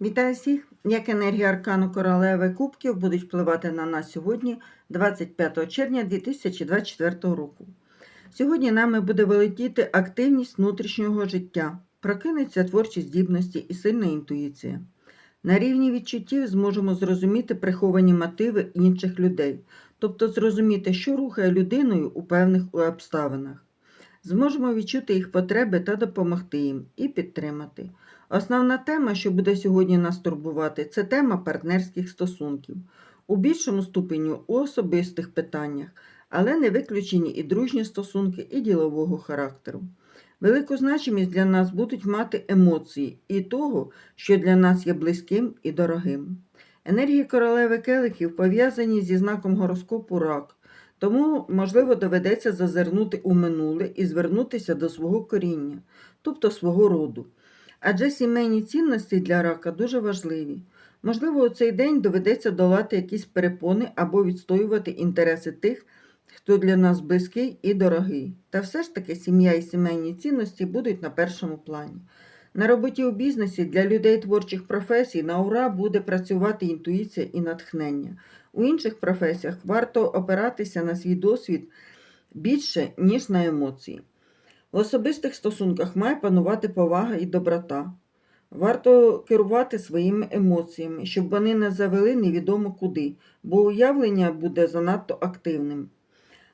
Вітаю всіх! Як енергія аркану королеви кубків будуть впливати на нас сьогодні, 25 червня 2024 року. Сьогодні нами буде вилетіти активність внутрішнього життя, прокинеться творчі здібності і сильна інтуїція. На рівні відчуттів зможемо зрозуміти приховані мотиви інших людей, тобто зрозуміти, що рухає людиною у певних обставинах. Зможемо відчути їх потреби та допомогти їм і підтримати. Основна тема, що буде сьогодні нас турбувати, це тема партнерських стосунків. У більшому ступеню у особистих питаннях, але не виключені і дружні стосунки, і ділового характеру. Велику значимість для нас будуть мати емоції і того, що для нас є близьким і дорогим. Енергії королеви келихів пов'язані зі знаком гороскопу рак, тому, можливо, доведеться зазирнути у минуле і звернутися до свого коріння, тобто свого роду. Адже сімейні цінності для рака дуже важливі. Можливо, у цей день доведеться долати якісь перепони або відстоювати інтереси тих, хто для нас близький і дорогий. Та все ж таки сім'я і сімейні цінності будуть на першому плані. На роботі у бізнесі для людей творчих професій на ура буде працювати інтуїція і натхнення. У інших професіях варто опиратися на свій досвід більше, ніж на емоції. В особистих стосунках має панувати повага і доброта. Варто керувати своїми емоціями, щоб вони не завели невідомо куди, бо уявлення буде занадто активним.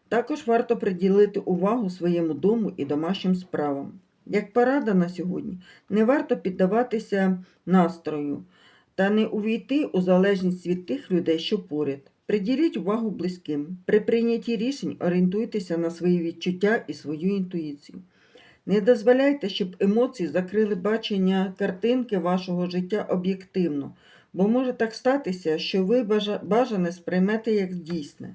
Також варто приділити увагу своєму дому і домашнім справам. Як порада на сьогодні, не варто піддаватися настрою та не увійти у залежність від тих людей, що поряд. Приділіть увагу близьким. При прийнятті рішень орієнтуйтеся на свої відчуття і свою інтуїцію. Не дозволяйте, щоб емоції закрили бачення картинки вашого життя об'єктивно, бо може так статися, що ви бажане сприймете як дійсне.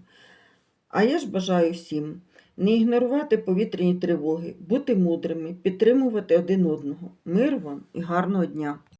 А я ж бажаю всім не ігнорувати повітряні тривоги, бути мудрими, підтримувати один одного. Мир вам і гарного дня!